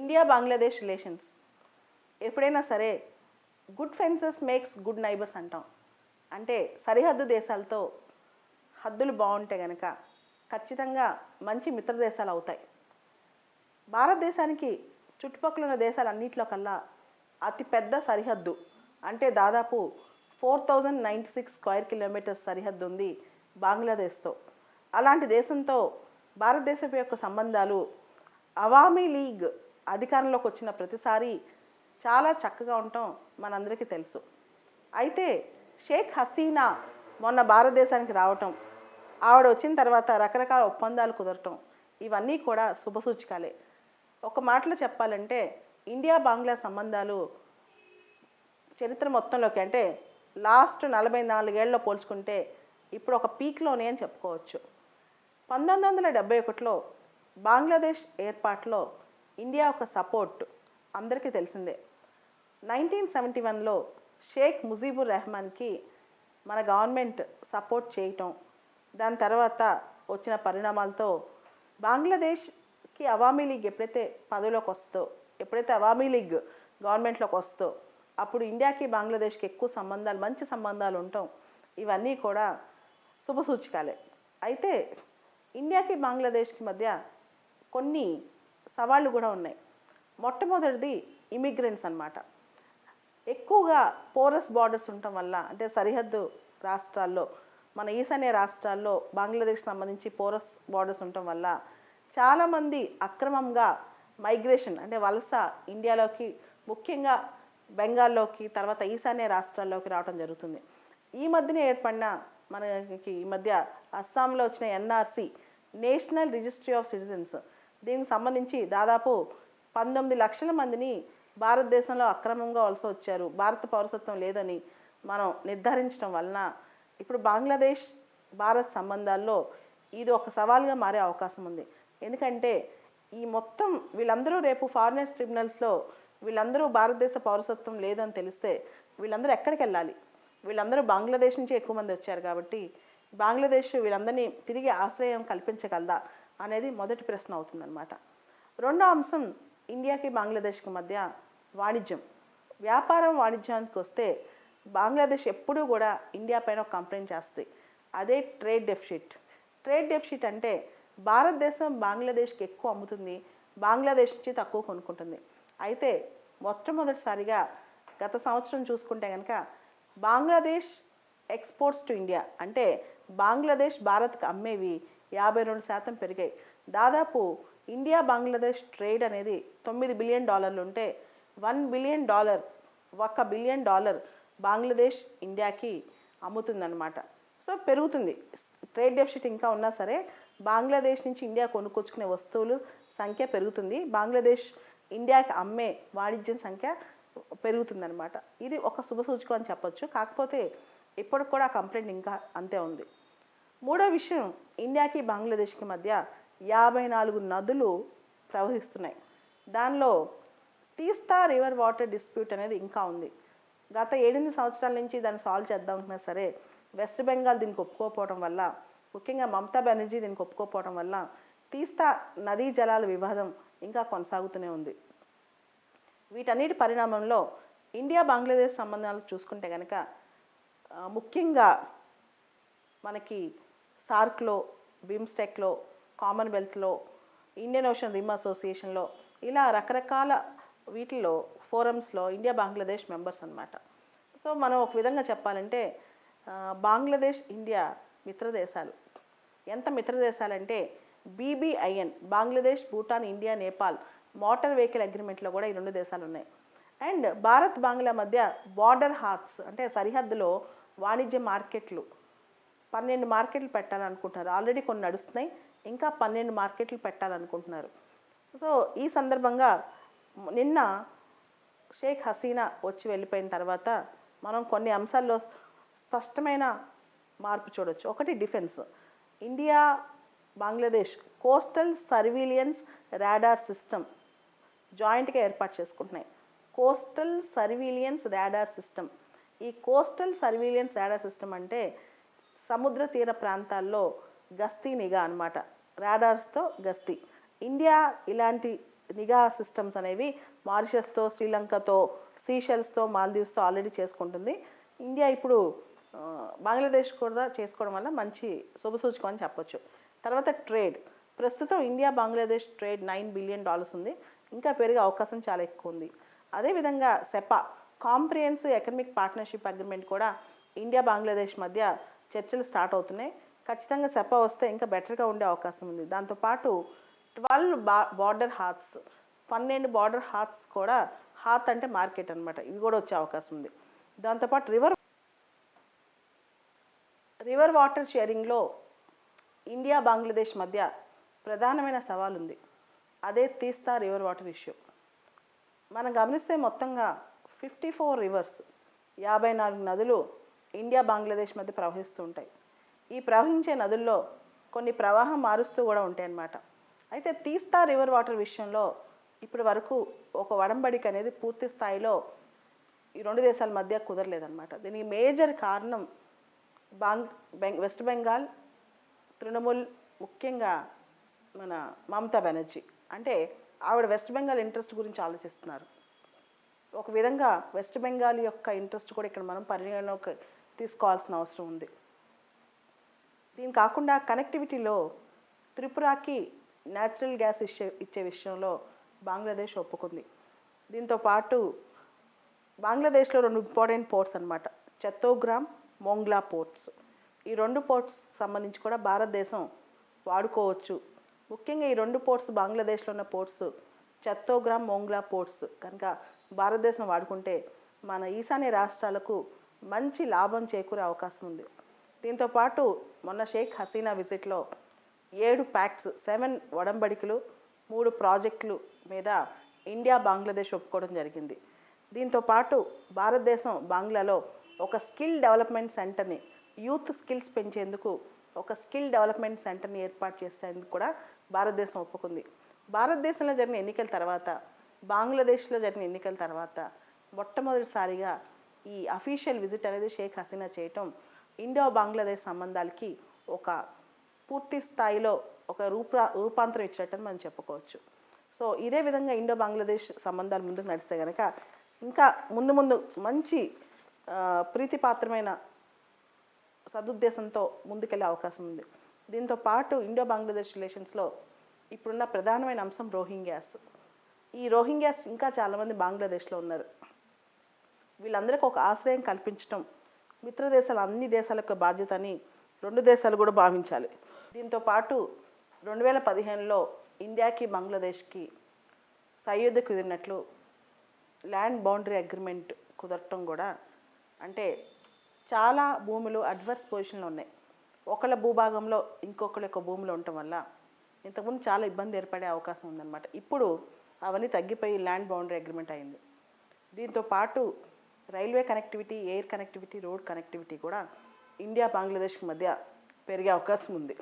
India Bangladesh relations ఎప్పుడైనా సరే good fences makes good neighbours అంటాం. అంటే సరిహద్దు దేశాలతో హద్దులు బాగుంటే గనక ఖచ్చితంగా మంచి మిత్ర దేశాలు అవుతాయి. భారతదేశానికి చుట్టుపక్కల ఉన్న దేశాలన్నింటిలో కల్లా అతిపెద్ద సరిహద్దు అంటే దాదాపు four thousand ninety six square kilometres సరిహద్దు ఉంది బంగ్లాదేశ్తో. అలాంటి దేశంతో భారతదేశం యొక్క సంబంధాలు అవామీ లీగ్ అధికారంలోకి వచ్చిన ప్రతిసారి చాలా చక్కగా ఉండటం మనందరికీ తెలుసు. అయితే షేక్ హసీనా మొన్న భారతదేశానికి రావటం ఆవిడ వచ్చిన తర్వాత రకరకాల ఒప్పందాలు కుదరటం ఇవన్నీ కూడా శుభసూచికాలే ఒక మాటలో చెప్పాలంటే ఇండియా బంగ్లా సంబంధాలు చరిత్ర మొత్తంలోకి అంటే లాస్ట్ నలభై నాలుగేళ్ళలో పోల్చుకుంటే ఇప్పుడు ఒక పీక్లోనే అని చెప్పుకోవచ్చు. పంతొమ్మిది వందల డెబ్బై ఒకటిలో బంగ్లాదేశ్ ఏర్పాటులో ఇండియా ఒక సపోర్ట్ అందరికీ తెలిసిందే. నైన్టీన్ సెవెంటీ వన్లో షేక్ ముజీబుర్ రెహమాన్కి మన గవర్నమెంట్ సపోర్ట్ చేయటం దాని తర్వాత వచ్చిన పరిణామాలతో బంగ్లాదేశ్కి అవామీ లీగ్ ఎప్పుడైతే పదవిలోకి వస్తుందో ఎప్పుడైతే అవామీ లీగ్ గవర్నమెంట్లోకి వస్తుందో అప్పుడు ఇండియాకి బంగ్లాదేశ్కి ఎక్కువ సంబంధాలు మంచి సంబంధాలు ఉండటం ఇవన్నీ కూడా శుభసూచికాలే. అయితే ఇండియాకి బంగ్లాదేశ్కి మధ్య కొన్ని సవాళ్ళు కూడా ఉన్నాయి. మొట్టమొదటిది ఇమిగ్రెంట్స్ అన్నమాట. ఎక్కువగా పోరస్ బార్డర్స్ ఉండటం వల్ల అంటే సరిహద్దు రాష్ట్రాల్లో మన ఈశాన్య రాష్ట్రాల్లో బంగ్లాదేశ్ సంబంధించి పోరస్ బార్డర్స్ ఉండటం వల్ల చాలామంది అక్రమంగా మైగ్రేషన్ అంటే వలస ఇండియాలోకి ముఖ్యంగా బెంగాల్లోకి తర్వాత ఈశాన్య రాష్ట్రాల్లోకి రావడం జరుగుతుంది. ఈ మధ్యనే ఏర్పడిన మనకి ఈ మధ్య అస్సాంలో వచ్చిన NRC national registry of citizens దీనికి సంబంధించి దాదాపు పంతొమ్మిది లక్షల మందిని భారతదేశంలో అక్రమంగా వలస వచ్చారు. భారత పౌరసత్వం లేదని మనం నిర్ధారించడం వలన ఇప్పుడు బంగ్లాదేశ్ భారత్ సంబంధాల్లో ఇది ఒక సవాల్గా మారే అవకాశం ఉంది. ఎందుకంటే ఈ మొత్తం వీళ్ళందరూ రేపు ఫారినర్ ట్రిబ్యునల్స్లో వీళ్ళందరూ భారతదేశ పౌరసత్వం లేదని తెలిస్తే వీళ్ళందరూ ఎక్కడికి వెళ్ళాలి? వీళ్ళందరూ బంగ్లాదేశ్ నుంచి ఎక్కువ మంది వచ్చారు కాబట్టి బంగ్లాదేశ్ వీళ్ళందరినీ తిరిగి ఆశ్రయం కల్పించగలదా? అనేది మొదటి ప్రశ్న అవుతుందన్నమాట. రెండో అంశం ఇండియాకి బంగ్లాదేశ్కి మధ్య వాణిజ్యం. వ్యాపారం వాణిజ్యానికి వస్తే బంగ్లాదేశ్ ఎప్పుడూ కూడా ఇండియా పైన ఒక కంప్లైంట్ చేస్తుంది. అదే ట్రేడ్ డెఫిషిట్. ట్రేడ్ డెఫిషిట్ అంటే భారతదేశం బంగ్లాదేశ్కి ఎక్కువ అమ్ముతుంది బంగ్లాదేశ్ నుంచి తక్కువ కొనుక్కుంటుంది. అయితే మొట్టమొదటిసారిగా గత సంవత్సరం చూసుకుంటే కనుక బంగ్లాదేశ్ ఎక్స్పోర్ట్స్ టు ఇండియా అంటే బంగ్లాదేశ్ భారత్కి అమ్మేవి యాభై రెండు శాతం పెరిగాయి. దాదాపు ఇండియా బంగ్లాదేశ్ ట్రేడ్ అనేది తొమ్మిది బిలియన్ డాలర్లు ఉంటే వన్ బిలియన్ డాలర్ ఒక బిలియన్ డాలర్ బంగ్లాదేశ్ ఇండియాకి అమ్ముతుందన్నమాట. సో పెరుగుతుంది. ట్రేడ్ డెఫిసిట్ ఇంకా ఉన్నా సరే బంగ్లాదేశ్ నుంచి ఇండియా కొనుక్కొచ్చుకునే వస్తువులు సంఖ్య పెరుగుతుంది. బంగ్లాదేశ్ ఇండియాకి అమ్మే వాణిజ్యం సంఖ్య పెరుగుతుందన్నమాట. ఇది ఒక శుభసూచకం అని చెప్పొచ్చు. కాకపోతే ఇప్పటికి కూడా కంప్లైంట్ ఇంకా అంతే ఉంది. మూడో విషయం ఇండియాకి బంగ్లాదేశ్కి మధ్య యాభై నాలుగు నదులు ప్రవహిస్తున్నాయి. దానిలో తీస్తా రివర్ వాటర్ డిస్ప్యూట్ అనేది ఇంకా ఉంది. గత ఏడెనిమిది సంవత్సరాల నుంచి దాన్ని సాల్వ్ చేద్దాం అనుకున్నా సరే వెస్ట్ బెంగాల్ దీనికి ఒప్పుకోకపోవడం వల్ల ముఖ్యంగా మమతా బెనర్జీ దీనికి ఒప్పుకోకపోవడం వల్ల తీస్తా నదీ జలాల వివాదం ఇంకా కొనసాగుతూనే ఉంది. వీటన్నిటి పరిణామంలో ఇండియా బంగ్లాదేశ్ సంబంధాలు చూసుకుంటే కనుక ముఖ్యంగా మనకి సార్క్లో బిమ్స్టెక్లో కామన్వెల్త్లో ఇండియన్ ఓషన్ రిమ్ అసోసియేషన్లో ఇలా రకరకాల వీటిల్లో ఫోరమ్స్లో ఇండియా బంగ్లాదేశ్ మెంబర్స్ అన్నమాట. సో మనం ఒక విధంగా చెప్పాలంటే బంగ్లాదేశ్ ఇండియా మిత్రదేశాలు. ఎంత మిత్రదేశాలంటే BBIN Bangladesh Bhutan India Nepal motor vehicle అగ్రిమెంట్లో కూడా ఈ రెండు దేశాలు ఉన్నాయి అండ్ భారత్ బంగ్లా మధ్య బార్డర్ హాక్స్ అంటే సరిహద్దులో వాణిజ్య మార్కెట్లు పన్నెండు మార్కెట్లు పెట్టాలనుకుంటున్నారు. ఆల్రెడీ కొన్ని నడుస్తున్నాయి. ఇంకా పన్నెండు మార్కెట్లు పెట్టాలనుకుంటున్నారు. సో ఈ సందర్భంగా నిన్న షేక్ హసీనా వచ్చి వెళ్ళిపోయిన తర్వాత మనం కొన్ని అంశాల్లో స్పష్టమైన మార్పు చూడొచ్చు. ఒకటి defence. India Bangladesh coastal surveillance radar system జాయింట్గా ఏర్పాటు చేసుకుంటున్నాయి. Coastal surveillance radar system. ఈ కోస్టల్ సర్వీలియన్స్ రాడార్ సిస్టమ్ అంటే సముద్ర తీర ప్రాంతాల్లో గస్తీ నిఘా అనమాట రాడార్స్తో గస్తీ. ఇండియా ఇలాంటి నిఘా సిస్టమ్స్ అనేవి మారిషస్తో శ్రీలంకతో సీషెల్స్తో మాల్దీవ్స్తో ఆల్రెడీ చేసుకుంటుంది. ఇండియా ఇప్పుడు బంగ్లాదేశ్ కూడా చేసుకోవడం వల్ల మంచి శుభసూచకం అని చెప్పొచ్చు. తర్వాత ట్రేడ్. ప్రస్తుతం India Bangladesh trade nine billion dollars ఉంది. ఇంకా పెరిగే అవకాశం చాలా ఎక్కువ ఉంది. అదేవిధంగా CEPA. Comprehensive economic partnership agreement కూడా ఇండియా బంగ్లాదేశ్ మధ్య చర్చలు స్టార్ట్ అవుతున్నాయి. ఖచ్చితంగా సెప వస్తే ఇంకా బెటర్గా ఉండే అవకాశం ఉంది. దాంతోపాటు ట్వెల్వ్ బా బార్డర్ హాత్స్ పన్నెండు బార్డర్ హాత్స్ కూడా హాత్ అంటే మార్కెట్ అన్నమాట. ఇవి కూడా వచ్చే అవకాశం ఉంది. దాంతోపాటు రివర్ రివర్ వాటర్ షేరింగ్లో ఇండియా బంగ్లాదేశ్ మధ్య ప్రధానమైన సవాల్ ఉంది అదే తీస్తా రివర్ వాటర్ ఇష్యూ. మనం గమనిస్తే మొత్తంగా ఫిఫ్టీ ఫోర్ రివర్స్ యాభై నాలుగు నదులు ఇండియా బంగ్లాదేశ్ మధ్య ప్రవహిస్తూ ఉంటాయి. ఈ ప్రవహించే నదుల్లో కొన్ని ప్రవాహం మారుస్తూ కూడా ఉంటాయి అన్నమాట. అయితే తీస్తా రివర్ వాటర్ విషయంలో ఇప్పటి వరకు ఒక వడంబడిక అనేది పూర్తి స్థాయిలో ఈ రెండు దేశాల మధ్య కుదరలేదన్నమాట. దీనికి మేజర్ కారణం బాంగ్ బెంగ్ వెస్ట్ బెంగాల్ తృణమూల్ ముఖ్యంగా మన మమతా బెనర్జీ. అంటే ఆవిడ వెస్ట్ బెంగాల్ ఇంట్రెస్ట్ గురించి ఆలోచిస్తున్నారు. ఒక విధంగా వెస్ట్ బెంగాల్ యొక్క ఇంట్రెస్ట్ కూడా ఇక్కడ మనం పరిగణలోకి తీసుకోవాల్సిన అవసరం ఉంది. దీని కాకుండా కనెక్టివిటీలో త్రిపురకి న్యాచురల్ గ్యాస్ ఇచ్చే ఇచ్చే విషయంలో బంగ్లాదేశ్ ఒప్పుకుంది. దీంతో పాటు బంగ్లాదేశ్లో రెండు ఇంపార్టెంట్ పోర్ట్స్ అన్నమాట. చత్తోగ్రామ్ మోంగ్లా పోర్ట్స్. ఈ రెండు పోర్ట్స్ సంబంధించి కూడా భారతదేశం వాడుకోవచ్చు. ముఖ్యంగా ఈ రెండు పోర్ట్స్ బంగ్లాదేశ్లో ఉన్న పోర్ట్స్ చత్తోగ్రామ్ మోంగ్లా పోర్ట్స్ కనుక భారతదేశం వాడుకుంటే మన ఈశాన్య రాష్ట్రాలకు మంచి లాభం చేకూరే అవకాశం ఉంది. దీంతో పాటు మొన్న షేక్ హసీనా విజిట్లో ఏడు ప్యాక్ట్స్ సెవెన్ ఒడంబడికలు మూడు ప్రాజెక్టులు మీద ఇండియా బంగ్లాదేశ్ ఒప్పుకోవడం జరిగింది. దీంతో పాటు భారతదేశం బంగ్లాలో ఒక స్కిల్ డెవలప్మెంట్ సెంటర్ని యూత్ స్కిల్స్ పెంచేందుకు ఒక స్కిల్ డెవలప్మెంట్ సెంటర్ని ఏర్పాటు చేసేందుకు కూడా భారతదేశం ఒప్పుకుంది. భారతదేశంలో జరిగిన ఎన్నికల తర్వాత బంగ్లాదేశ్లో జరిగిన ఎన్నికల తర్వాత మొట్టమొదటిసారిగా ఈ అఫీషియల్ విజిట్ అనేది షేక్ హసీనా చేయటం ఇండో బంగ్లాదేశ్ సంబంధాలకి ఒక పూర్తి స్థాయిలో ఒక రూపా రూపాంతరం ఇచ్చినట్టని మనం చెప్పుకోవచ్చు. సో ఇదే విధంగా ఇండో బంగ్లాదేశ్ సంబంధాలు ముందుకు నడిస్తే కనుక ఇంకా ముందు ముందు మంచి ప్రీతిపాత్రమైన సదుద్దేశంతో ముందుకెళ్ళే అవకాశం ఉంది. దీంతో పాటు ఇండో బంగ్లాదేశ్ రిలేషన్స్లో ఇప్పుడున్న ప్రధానమైన అంశం రోహింగ్యాస్. ఈ రోహింగ్యాస్ ఇంకా చాలామంది బంగ్లాదేశ్లో ఉన్నారు. వీళ్ళందరికీ ఒక ఆశ్రయం కల్పించటం మిత్ర దేశాల అన్ని దేశాల యొక్క బాధ్యత అని రెండు దేశాలు కూడా భావించాలి. దీంతో పాటు రెండు వేల పదిహేనులో ఇండియాకి బంగ్లాదేశ్కి సయోధ్య కుదిరినట్లు ల్యాండ్ బౌండరీ అగ్రిమెంట్ కుదరటం కూడా అంటే చాలా భూములు అడ్వర్స్ పొజిషన్లో ఉన్నాయి. ఒకళ్ళ భూభాగంలో ఇంకొకళ్ళ యొక్క భూములు ఉండటం వల్ల ఇంతకుముందు చాలా ఇబ్బంది ఏర్పడే అవకాశం ఉందన్నమాట. ఇప్పుడు అవన్నీ తగ్గిపోయి ల్యాండ్ బౌండరీ అగ్రిమెంట్ అయింది. దీంతో పాటు railway connectivity air connectivity road connectivity కూడా ఇండియా బంగ్లాదేశ్ మధ్య పెరిగే అవకాశం ఉంది.